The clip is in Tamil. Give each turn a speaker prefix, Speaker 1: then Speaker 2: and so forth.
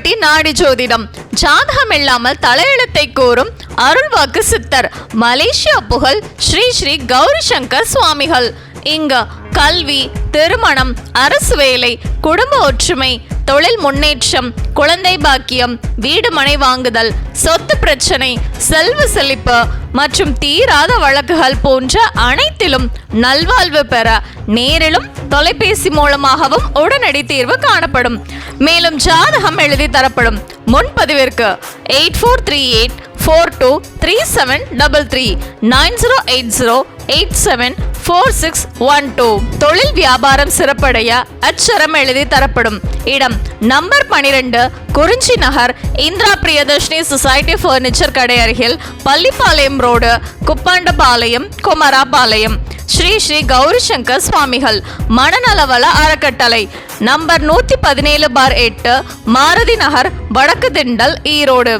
Speaker 1: ஆண்டிப்பட்டி நாடி ஜோதிடம். ஜாதகம் இல்லாமல் தலையெழுத்தை கூறும் அருள்வாக்கு சித்தர். மலேசியா புகழ் ஸ்ரீ ஸ்ரீ கௌரி சங்கர் சுவாமிகள். இங்க கல்வி திருமணம் அரசு வேலை குடும்ப ஒற்றுமை தொழில் முன்னேற்றம் குழந்தை பாக்கியம் வீடு மனை வாங்குதல் சொத்து பிரச்சனை செல்வ செழிப்பு மற்றும் தீராத வழக்குகள் போன்ற அனைத்திலும் நல்வாழ்வு பெற நேரிலும் தொலைபேசி மூலமாகவும் உடனடி தீர்வு காணப்படும். மேலும் ஜாதகம் எழுதி தரப்படும் முன்பதிவிற்கு eight four three eight four two three seven double three nine zero eight zero eight seven four six one two தொழில் வியாபாரம் சிறப்படைய அச்சரம் எழுதி தரப்படும். இடம் நம்பர் பனிரெண்டு குறிஞ்சி நகர் இந்திரா பிரியதர்ஷினி சொசைட்டி ஃபர்னிச்சர் கடை அருகில் பள்ளிப்பாளையம் ரோடு குப்பாண்டபாளையம் குமராபாளையம். ஸ்ரீ ஸ்ரீ கௌரி சங்கர் சுவாமிகள் மனநலவள அறக்கட்டளை. நம்பர் நூற்றி பதினேழு பார் எட்டு மாருதி நகர் வடக்கு திண்டல் ஈரோடு.